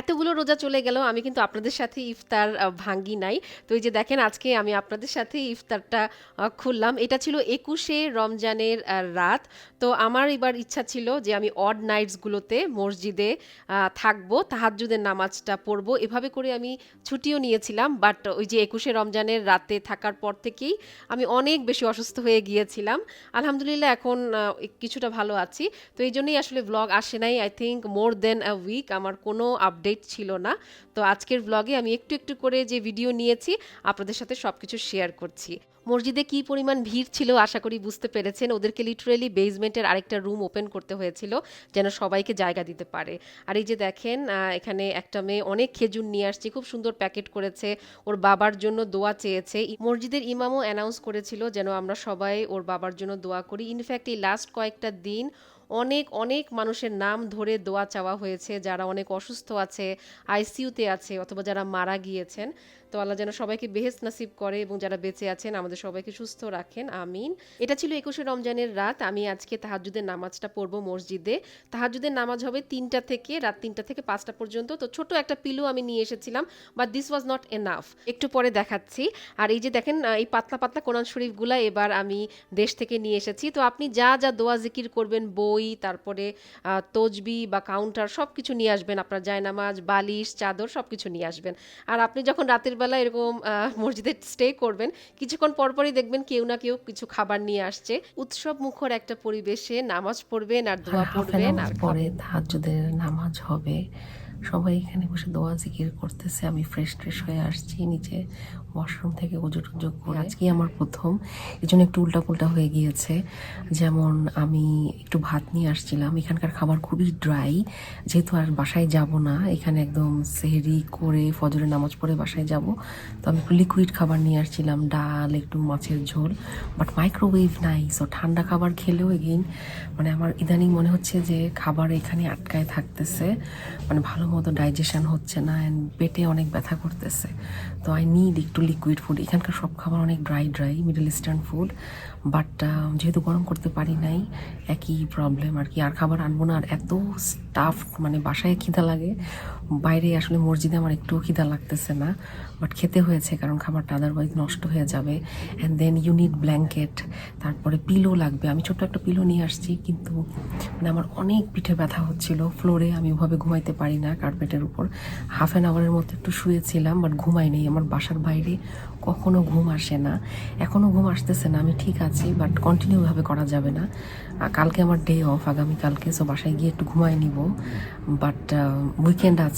এতগুলো রোজা চলে গেল, আমি কিন্তু আপনাদের সাথে ইফতার ভাঙ্গি নাই। তো এই যে দেখেন, আজকে আমি আপনাদের সাথে ইফতারটা খুললাম। এটা ছিল একুশে রমজানের রাত। তো আমার এবার ইচ্ছা ছিল যে আমি অড নাইটসগুলোতে মসজিদে থাকব, তাহাজ্জুদের নামাজটা পড়ব। এভাবে করে আমি ছুটিও নিয়েছিলাম বাট ওই যে একুশে রমজানের রাতে থাকার পর থেকেই আমি অনেক বেশি অসুস্থ হয়ে গিয়েছিলাম। আলহামদুলিল্লাহ এখন কিছুটা ভালো আছি। তো এই জন্যই আসলে ব্লগ আসে নাই। I think more than a week আমার কোনো আপডেট ছিল না। তো আজকের ব্লগে আমি একটু একটু করে যে ভিডিও নিয়েছি, আপনাদের সাথে সব কিছু শেয়ার করছি। মসজিদে কি পরিমাণ ভিড় ছিল আশা করি বুঝতে পেরেছেন। ওদেরকে লিটারেলি বেসমেন্টের আরেকটা রুম ওপেন করতে হয়েছিল, যেন সবাইকে জায়গা দিতে পারে। আর এই যে দেখেন এখানে একটা মেয়ে অনেক খেজুর নিয়ে আসছে, খুব সুন্দর প্যাকেট করেছে। ওর বাবার জন্য দোয়া চেয়েছে। মসজিদের ইমামও অ্যানাউন্স করেছিল যেন আমরা সবাই ওর বাবার জন্য দোয়া করি। ইনফ্যাক্ট এই লাস্ট কয়েকটা দিন অনেক অনেক মানুষের নাম ধরে দোয়া চাওয়া হয়েছে। যারা অনেক অসুস্থ আছে আইসিইউতে আছে, অথবা যারা মারা গিয়েছেন। তো আল্লাহ যেন সবাইকে বেহেস নাসিব করে এবং যারা বেঁচে আছেন, আমাদের সবাইকে সুস্থ রাখেন। আমিন। এটা ছিল একুশে রমজানের রাত। আমি আজকে তাহাজুদের নামাজটা পড়ব মসজিদে। তাহাজুদের নামাজ হবে তিনটা থেকে, রাত তিনটা থেকে পাঁচটা পর্যন্ত। তো ছোট একটা পিলো আমি নিয়ে এসেছিলাম but this was not enough একটু পরে দেখাচ্ছি। আর এই যে দেখেন এই পাতলা পাতলা কোরআন শরীফগুলা এবার আমি দেশ থেকে নিয়ে এসেছি। তো আপনি যা যা দোয়া, জিকির করবেন, বই তারপরে তজবি বা কাউন্টার সব কিছু নিয়ে আসবেন। আপনার জায়নামাজ বালিশ চাদর সব কিছু নিয়ে আসবেন। আর আপনি যখন রাতের বেলা এরকম আহ, মসজিদে স্টে করবেন কিছুক্ষণ পরপরই দেখবেন কেউ না কেউ কিছু খাবার নিয়ে আসছে। উৎসব মুখর একটা পরিবেশে নামাজ পড়বেন আর দোয়া পড়বেন আর পরে। তাহাজ্জুদের নামাজ হবে। সবাই এখানে বসে দোয়া জিকির করতেছে। আমি ফ্রেশ ট্রেশ হয়ে আসছি নিচে ওয়াশরুম থেকে উজু টুজু করে। আজকে আমার প্রথম। এই জন্য একটু উল্টা পুল্টা হয়ে গিয়েছে। যেমন আমি একটু ভাত নিয়ে আসছিলাম। এখানকার খাবার খুবই ড্রাই যেহেতু আর বাসায় যাব না, এখানে একদম সেহরি করে ফজরের নামাজ পড়ে বাসায় যাব। তো আমি একটু লিকুইড খাবার নিয়ে আসছিলাম, ডাল, একটু মাছের ঝোল। বাট মাইক্রোওয়েভ নাই সো ঠান্ডা খাবার খেলেও এগেইন মানে আমার ইদানিং মনে হচ্ছে যে খাবার এখানে আটকায় থাকতেছে। মানে ভালো মতো ডাইজেশান হচ্ছে না অ্যান্ড পেটে অনেক ব্যথা করতেছে। তো আই নিড একটু লিকুইড ফুড এখানকার সব খাবার অনেক dry dry middle eastern food but যেহেতু গরম করতে পারি নাই, একই প্রবলেম আর কি। আর খাবার আনব না। আর এত স্টাফ মানে বাসায় খিদা লাগে। বাইরে আসলে মসজিদে আমার একটুও খিদা লাগতেছে না বাট খেতে হয়েছে কারণ খাবারটা আদারওয়াইজ নষ্ট হয়ে যাবে। অ্যান্ড দেন ইউনিট ব্ল্যাঙ্কেট তারপরে পিলো লাগবে। আমি ছোট্ট একটা পিলো নিয়ে আসছি, কিন্তু মানে আমার অনেক পিঠে ব্যথা হচ্ছিল। ফ্লোরে আমি ওভাবে ঘুমাইতে পারি না কার্পেটের উপর। হাফ অ্যান আওয়ারের মতো একটু শুয়েছিলাম বাট ঘুমাই নেই। আমার বাসার বাইরে কখনো ঘুম আসে না। এখনও ঘুম আসতেছে না, আমি ঠিক আছি বাট কন্টিনিউভাবে করা যাবে না। কালকে আমার ডে অফ আগামী কালকে সো বাসায় গিয়ে একটু ঘুমাই নিব। বাট উইকেন্ড আছে।